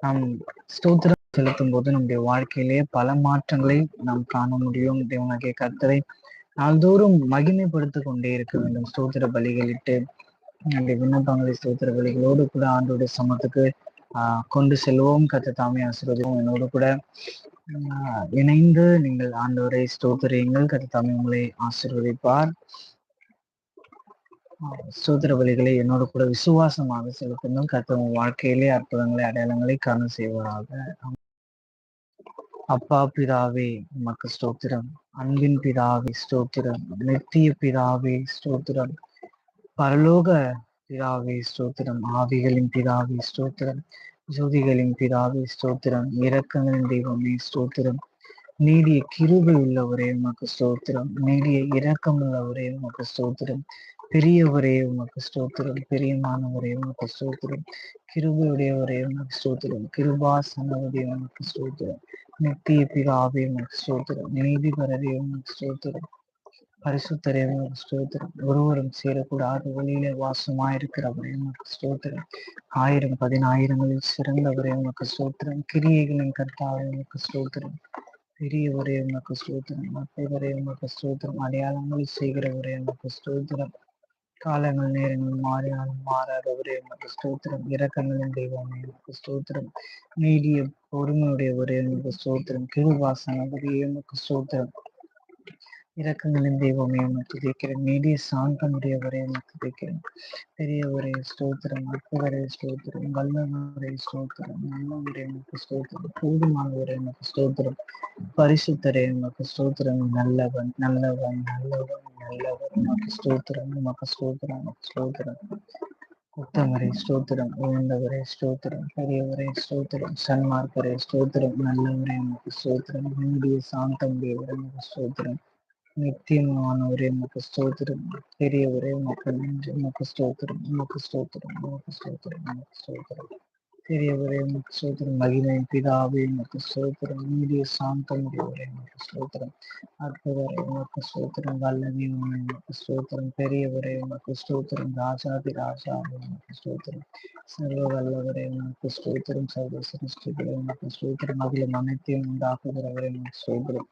நாம் ஸ்தோத்திரம் செலுத்தும் போது நம்முடைய வாழ்க்கையிலே பல மாற்றங்களை நாம் காண முடியும். தேவனாகிய கர்த்தரை நாள்தோறும் மகிமைப்படுத்திக் கொண்டே இருக்க வேண்டும். ஸ்தோத்திர பலிகளிட்டு நம்முடைய விண்ணப்பங்களை ஸ்தோத்திர பலிகளோடு கூட ஆண்டோடைய சமத்துக்கு ஆஹ் கொண்டு செல்வோம். கத்த தாமே ஆசீர்வதிவோம் என்னோடு கூட இணைந்து நீங்கள் ஆண்டவரை ஸ்தோத்திரியுங்கள். கத்த தாமே உங்களை ஆசீர்வதிப்பார். சூத்திர ஸ்தோத்திர பலிகளை கூட விசுவாசமாக செலுத்தணும். கத்தவங்க வாழ்க்கையிலே அற்புதங்களை அடையாளங்களை காண செய்வதாக அப்பா பிதாவே உமக்கு ஸ்தோத்திரம். அன்பின் பிதாவே ஸ்தோத்திரம். நித்திய பிதாவே ஸ்தோத்திரம். பரலோக பிதாவே ஸ்தோத்திரம். ஆவிகளின் பிதாவே ஸ்தோத்திரம். ஜோதிகளின் பிதாவே ஸ்தோத்திரம். இரக்கங்களின் தெய்வமே ஸ்தோத்திரம். நீடிய கிருபை உள்ளவரே உமக்கு ஸ்தோத்திரம். நீடிய இரக்கம் உள்ளவரே உமக்கு ஸ்தோத்திரம். பெரியவரே உமக்கு ஸ்தோத்திரம் பெரியமானவரே உமக்கு ஸ்தோத்திரம். கிருபையுடையவரே உமக்கு ஸ்தோத்திரம் கிருபாசனவரே உமக்கு ஸ்தோத்திரம் நித்திய பிதாவே உமக்கு ஸ்தோத்திரம் நீதிபரரே உமக்கு ஸ்தோத்திரம் பரிசுத்தரே உமக்கு ஸ்தோத்திரம். ஒருவரும் சேரக்கூடாத வழியிலே வாசமாயிருக்கிறவரே உமக்கு ஸ்தோத்திரம். ஆயிரம் பதினாயிரங்களில் சிறந்தவரே உமக்கு ஸ்தோத்திரம். கிரியைகளின் கர்த்தாவே உமக்கு ஸ்தோத்திரம். பெரியவரே உமக்கு ஸ்தோத்திரம் மற்றவரே உமக்கு ஸ்தோத்திரம். அடையாளங்களை செய்கிறவரே உமக்கு ஸ்தோத்திரம். காலங்கள் நேரங்கள் மாறினாலும் மாறாதவரே உமக்கு ஸ்தோத்திரம். இரக்கங்களின் தெய்வமே உமக்கு ஸ்தோத்திரம். நீடிய பொறுமையுடையவரே உமக்கு ஸ்தோத்திரம். கிருவாசனவரே உமக்கு ஸ்தோத்திரம். இரக்கங்களின் தெய்வமே உனக்கு துதிக்கிறேன். நீடிய சாந்தமுடையவரே உனக்கு துதிக்கிறேன். பெரியவரே ஸ்தோத்திரம் அற்புதரே ஸ்தோத்திரம் வல்லவரே ஸ்தோத்திரம் நல்லவரே உனக்கு ஸ்தோத்திரம் போதுமானவரே உனக்கு ஸ்தோத்திரம். பரிசுத்தரே உனக்கு ஸ்தோத்திரம். நல்லவன் நல்லவன் நல்லவன். நல்லவன் ஸ்தோத்திரம் உனக்கு ஸ்தோத்திரம் உனக்கு ஸ்தோத்திரம். உத்தமரே ஸ்தோத்திரம் உயர்ந்தவரே ஸ்தோத்திரம் பெரியவரே ஸ்தோத்திரம் சன்மார்க்கரே ஸ்தோத்திரம் நல்லவரே உனக்கு ஸ்தோத்திரம் நீடிய சாந்தமுடையவரே உனக்கு ஸ்தோத்திரம். நித்தியமானவரே உமக்கு ஸ்தோத்திரம். பெரியவரே உமக்கு நன்றி உமக்கு ஸ்தோத்திரம் உமக்கு ஸ்தோத்திரம் உமக்கு ஸ்தோத்திரம் உமக்கு ஸ்தோத்திரம். பெரியவரே உமக்கு சோத்திரம் மகிமை பிதாவே உமக்கு சோத்திரம் நீடிய சாந்தமுடையவரே உமக்கு ஸ்தோத்திரம் அற்புதரே உமக்கு சோத்திரம் வல்லவி உமக்கு சோத்திரம் பெரியவரே உமக்கு சோத்திரம் ராஜாதி ராஜாவே உமக்கு சோத்திரம் சர்வ வல்லவரே உமக்கு சோத்திரம் சர்வ சிருஷ்டிகளே உமக்கு சோத்திரம் அதில் அனைத்தையும் உண்டாக்குகிறவரே உமக்கு சோத்திரம்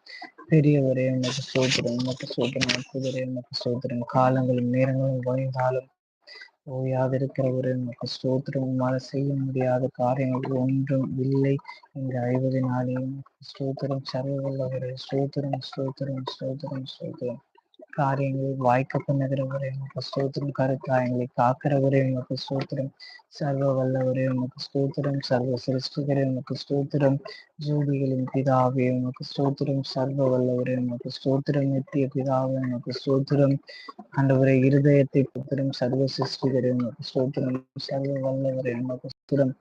பெரியவரே உமக்கு சோத்திரம் உமக்கு சோத்திரம் அற்புதரே உமக்கு சோத்திரம் காலங்களும் நேரங்களும் வாய்ந்தாலும் ஓயாதிருக்கிற ஒரு உமக்கு ஸ்தோத்திரம். உம்மால் செய்ய முடியாத காரியங்கள் ஒன்றும் இல்லை என்று அறிவதனாலே ஸ்தோத்திரம். சர்வ வல்லவரே ஸ்தோத்திரம் ஸ்தோத்திரம் ஸ்தோத்திரம் ஸ்தோத்திரம். காரியங்களை வாய்க்க பண்ணுகிறவரே உமக்கு ஸ்தோத்திரம். கருத்தாயங்களை காக்கிறவரே உமக்கு ஸ்தோத்திரம். சர்வ வல்லவரே உமக்கு ஸ்தோத்திரம். சர்வ சிருஷ்டிகரே உமக்கு ஸ்தோத்திரம். ஜோதிகளின் பிதாவே உமக்கு ஸ்தோத்திரம். சர்வ வல்லவரே உமக்கு ஸ்தோத்திரம். நித்திய பிதாவே உமக்கு ஸ்தோத்திரம். ஆண்டவரே இருதயத்தை புத்திரம். சர்வ சிருஷ்டிகரே உமக்கு ஸ்தோத்திரம். சர்வ வல்லவரே உமக்கு ஸ்தோத்திரம்.